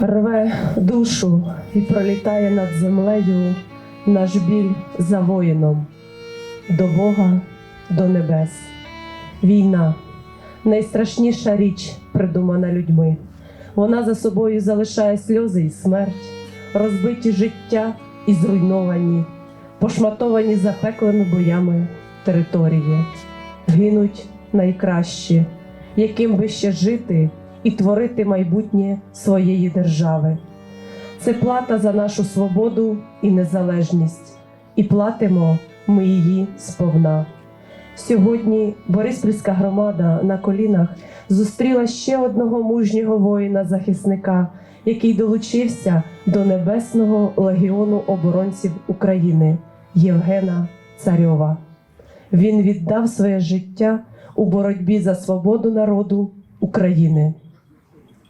рве душу і пролітає над землею наш біль за воїном до Бога, до небес. Війна найстрашніша річ, придумана людьми. Вона за собою залишає сльози і смерть, розбиті життя і зруйновані, пошматовані запеклими боями території. Гинуть найкращі, яким би ще жити і творити майбутнє своєї держави. Це плата за нашу свободу і незалежність, і платимо ми її сповна. Сьогодні Бориспільська громада на колінах зустріла ще одного мужнього воїна-захисника, який долучився до Небесного легіону оборонців України Євгена Царьова. Він віддав своє життя у боротьбі за свободу народу України.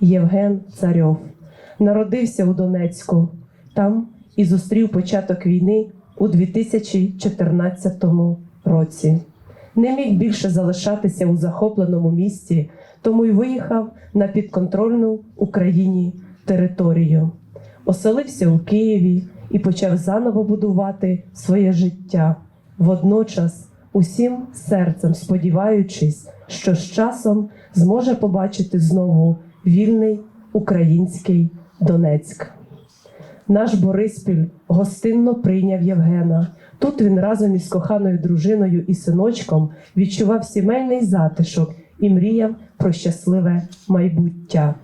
Євген Царьов народився у Донецьку, там і зустрів початок війни у 2014 році. Не міг більше залишатися у захопленому місті, тому й виїхав на підконтрольну Україні територію. Оселився у Києві і почав заново будувати своє життя, водночас усім серцем сподіваючись, що з часом зможе побачити знову вільний український Донецьк. Наш Бориспіль гостинно прийняв Євгена. Тут він разом із коханою дружиною і синочком відчував сімейний затишок і мріяв про щасливе майбуття.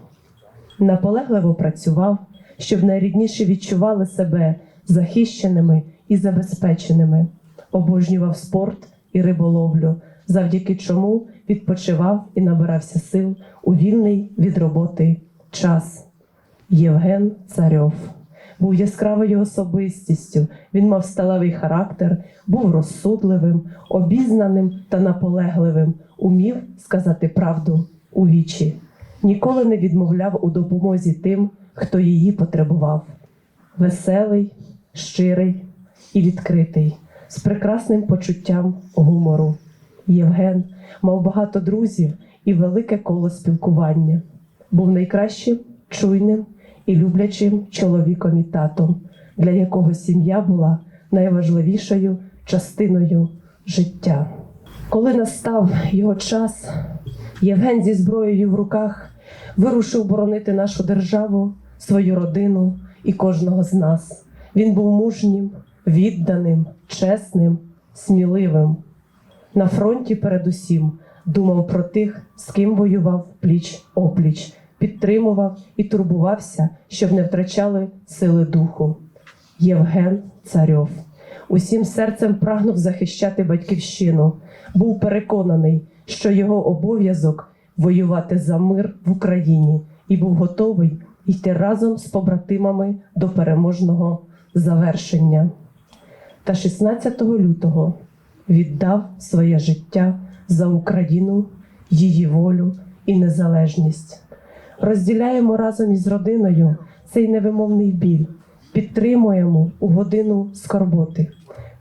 Наполегливо працював, щоб найрідніші відчували себе захищеними і забезпеченими, обожнював спорт і риболовлю, завдяки чому відпочивав і набирався сил у вільний від роботи час. Євген Царьов був яскравою особистістю. Він мав сталевий характер, був розсудливим, обізнаним та наполегливим, умів сказати правду у вічі, ніколи не відмовляв у допомозі тим, хто її потребував. Веселий, щирий і відкритий, з прекрасним почуттям гумору. Євген мав багато друзів і велике коло спілкування. Був найкращим, чуйним і люблячим чоловіком і татом, для якого сім'я була найважливішою частиною життя. Коли настав його час, Євген зі зброєю в руках вирушив боронити нашу державу, свою родину і кожного з нас. Він був мужнім, відданим, чесним, сміливим. На фронті, передусім, думав про тих, з ким воював пліч опліч, підтримував і турбувався, щоб не втрачали сили духу. Євген Царьов. Усім серцем прагнув захищати батьківщину, був переконаний, що його обов'язок воювати за мир в Україні. І був готовий йти разом з побратимами до переможного завершення. Та 16 лютого віддав своє життя за Україну, її волю і незалежність. Розділяємо разом із родиною цей невимовний біль, підтримуємо у годину скорботи.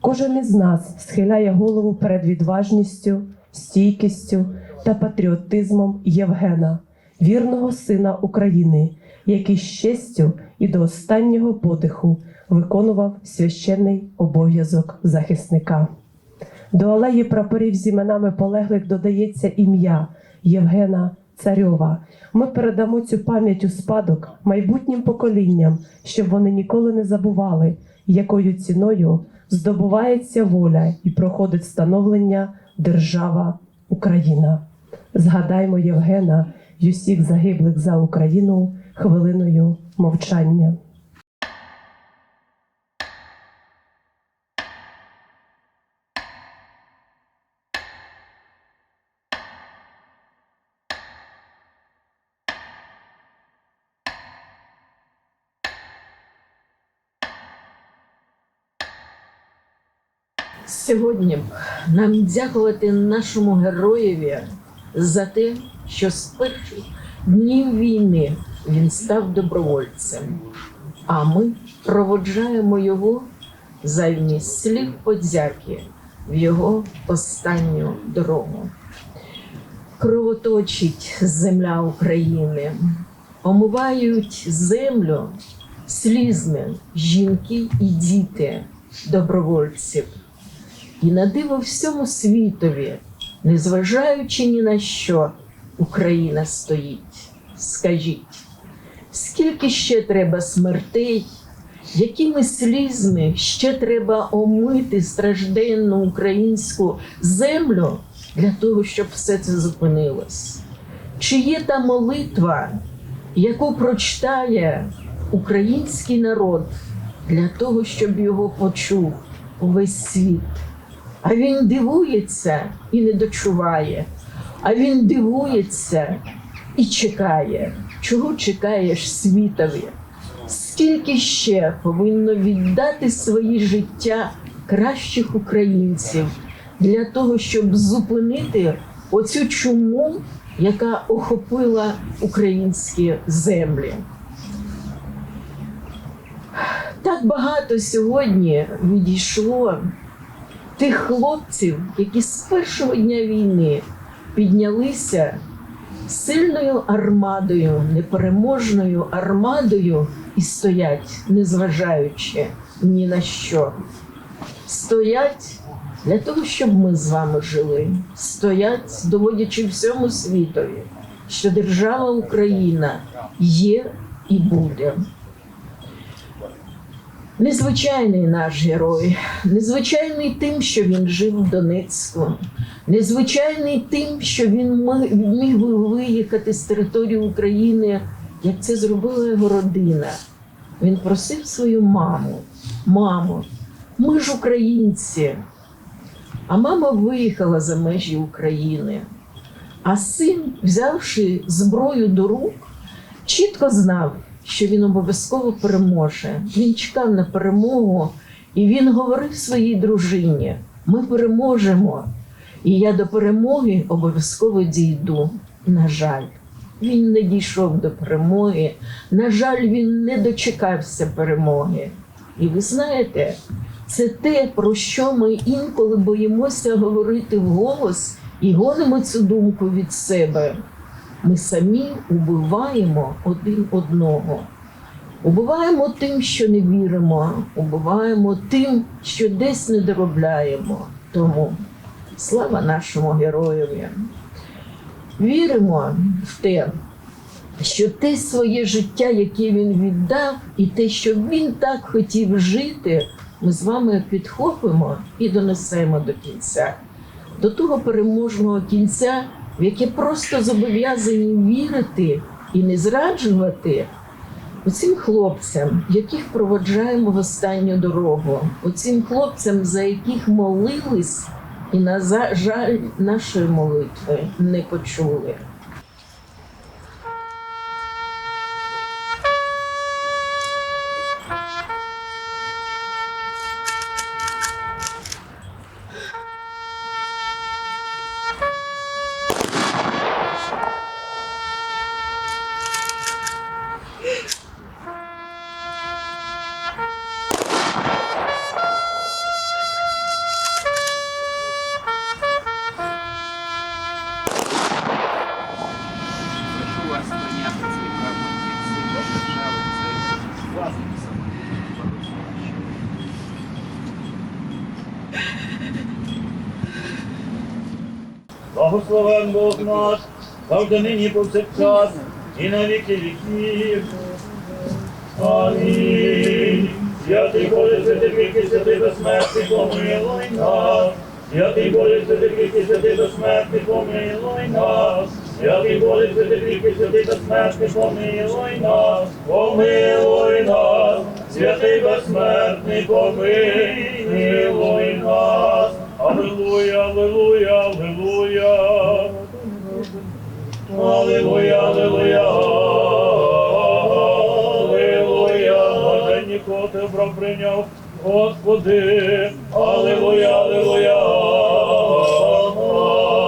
Кожен із нас схиляє голову перед відважністю, стійкістю та патріотизмом Євгена, вірного сина України, який з честю і до останнього подиху виконував священний обов'язок захисника. До алеї прапорів з іменами полеглих додається ім'я Євгена Царьова. Ми передамо цю пам'ять у спадок майбутнім поколінням, щоб вони ніколи не забували, якою ціною здобувається воля і проходить становлення держава Україна. Згадаймо Євгена й усіх загиблих за Україну хвилиною мовчання. Сьогодні нам дякувати нашому героєві за те, що з перших днів війни він став добровольцем. А ми проводжаємо його замість слів подяки в його останню дорогу. Кровоточить земля України, омивають землю слізьми жінки і діти добровольців. І на диво всьому світові, незважаючи ні на що, Україна стоїть. Скажіть, скільки ще треба смертей, якими слізьми ще треба омити стражденну українську землю для того, щоб все це зупинилось? Чи є та молитва, яку прочитає український народ для того, щоб його почув увесь світ? А він дивується і не дочуває, а він дивується і чекає. Чого чекаєш світові? Скільки ще повинно віддати свої життя кращих українців для того, щоб зупинити оцю чуму, яка охопила українські землі? Так багато сьогодні відійшло тих хлопців, які з першого дня війни піднялися сильною армадою, непереможною армадою і стоять, незважаючи ні на що. Стоять для того, щоб ми з вами жили. Стоять, доводячи всьому світові, що держава Україна є і буде. Незвичайний наш герой, незвичайний тим, що він жив в Донецьку, незвичайний тим, що він міг би виїхати з території України, як це зробила його родина. Він просив свою маму: мамо, ми ж українці. А мама виїхала за межі України. А син, взявши зброю до рук, чітко знав, що він обов'язково переможе. Він чекав на перемогу, і він говорив своїй дружині: ми переможемо, і я до перемоги обов'язково дійду. На жаль, він не дійшов до перемоги. На жаль, він не дочекався перемоги. І ви знаєте, це те, про що ми інколи боїмося говорити вголос і гонимо цю думку від себе. Ми самі убиваємо один одного. Убиваємо тим, що не віримо, убиваємо тим, що десь не доробляємо. Тому слава нашому героєві. Віримо в те, що те своє життя, яке він віддав, і те, що він так хотів жити, ми з вами підхопимо і донесемо до кінця, до того переможного кінця, в які просто зобов'язані вірити і не зраджувати оцим хлопцям, яких проводжаємо в останню дорогу, оцим хлопцям, за яких молились, і на жаль нашої молитви не почули. Благословен Бог наш, завжди нині повсякчас, і на віки віків. Амінь. Святий Боже, святий віки, святий безсмертний, помилуй нас. Святий Боже, святий віки, святий безсмертний, помилуй нас. Святий Боже, святий віки, святий безсмертний, помилуй нас. Помилуй нас. Святий безсмертний, помилуй нас. Аллилуйя, аллилуйя, аллилуйя. Аллилуйя, аллилуйя, аллилуйя. Блаженні, кого ти обрав прийняв, Господи. Аллилуйя, аллилуйя,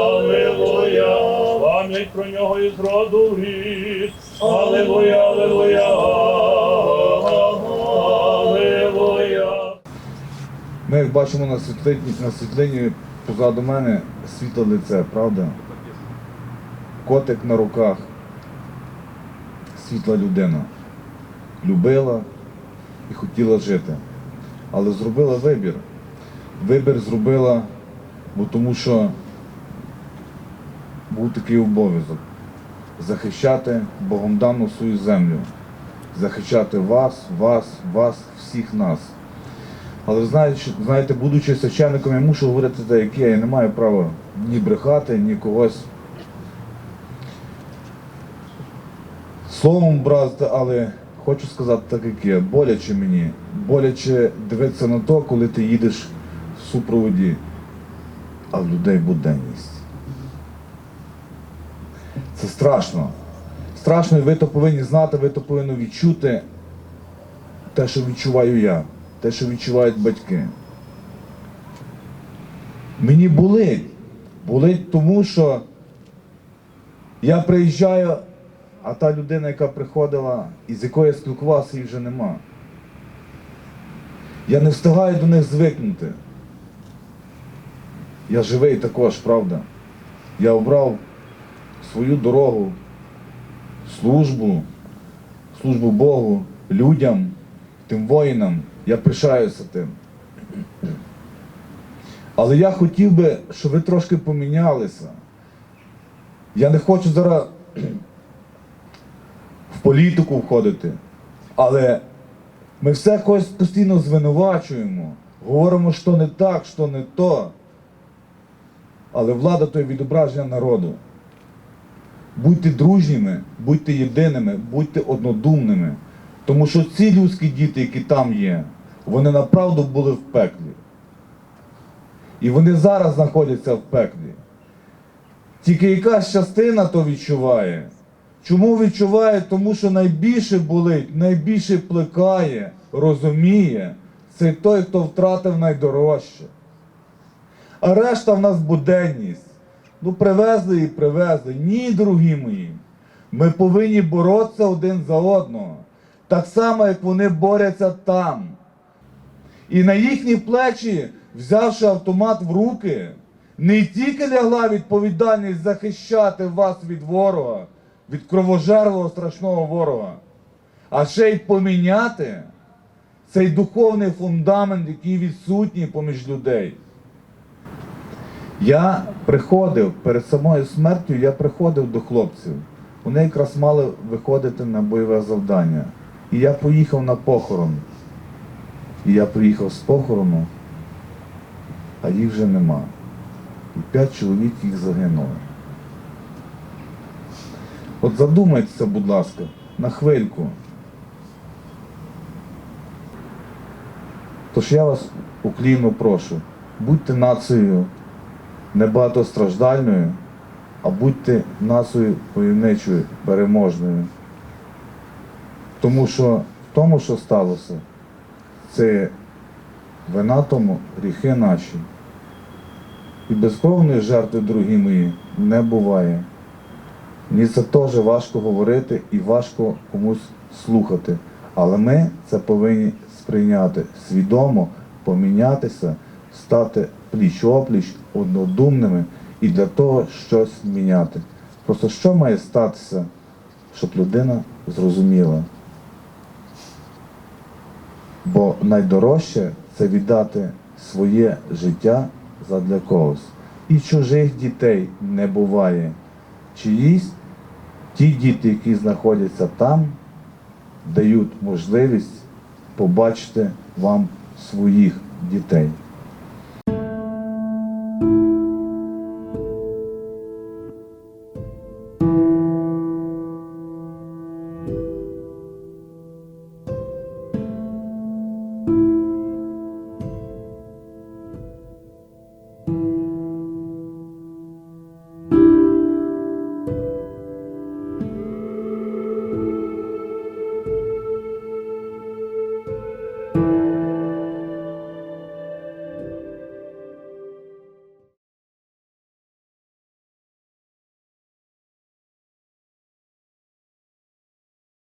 аллилуйя. Пам'ять про нього із роду в рід. Аллилуйя, аллилуйя. Ми бачимо на світлині, на світлині позаду мене світле лице, правда? Котик на руках. світла людина. Любила і хотіла жити. Але зробила вибір. Вибір зробила, бо тому що був такий обов'язок захищати Богом дану свою землю, захищати вас, вас, вас, всіх нас. Але знаєте, будучи священником, я мушу говорити те, як є. Я не маю права ні брехати, ні когось словом бразити, але хочу сказати так, як є. Боляче мені. Боляче дивитися на то, коли ти їдеш в супроводі, а в людей буденність. Це страшно. Страшно, і ви то повинні знати, ви то повинні відчути те, що відчуваю я, те, що відчувають батьки. Мені болить. Болить тому, що я приїжджаю, а та людина, яка приходила і з якою я спілкувався, її вже нема. Я не встигаю до них звикнути. Я живий також, правда. Я обрав свою дорогу, службу, службу Богу, людям, тим воїнам. Я пишаюся тим. Але я хотів би, щоб ви трошки помінялися. Я не хочу зараз в політику входити, але ми все когось постійно звинувачуємо, говоримо, що не так, що не то. Але влада то є відображення народу. Будьте дружніми, будьте єдиними, будьте однодумними. Тому що ці людські діти, які там є, вони направду були в пеклі. І вони зараз знаходяться в пеклі. Тільки якась частина то відчуває. Чому відчуває? Тому що найбільше болить, найбільше плекає, розуміє, це той, хто втратив найдорожче. А решта в нас буденність. Ну, привезли і привезли. Ні, дорогі мої. Ми повинні боротися один за одного. Так само, як вони борються там. І на їхні плечі, взявши автомат в руки, не тільки лягла відповідальність захищати вас від ворога, від кровожерливого страшного ворога, а ще й поміняти цей духовний фундамент, який відсутній поміж людей. Я приходив перед самою смертю, я приходив до хлопців. Вони якраз мали виходити на бойове завдання. І я поїхав на похорон. І я приїхав з похорону, а їх вже нема. І п'ять чоловік їх загинули. От задумайтеся, будь ласка, на хвильку. Тож я вас уклінно прошу, будьте нацією не багатостраждальною, а будьте нацією войовничою, переможною. Тому що в тому, що сталося, це вина тому гріхи наші. І безкровної жертви, дорогі мої, не буває. Мені це теж важко говорити і важко комусь слухати. Але ми це повинні сприйняти свідомо, помінятися, стати пліч-опліч, однодумними і для того щось міняти. Просто що має статися, щоб людина зрозуміла? Бо найдорожче це віддати своє життя задля когось. І чужих дітей не буває. Чиїсь ті діти, які знаходяться там, дають можливість побачити вам своїх дітей.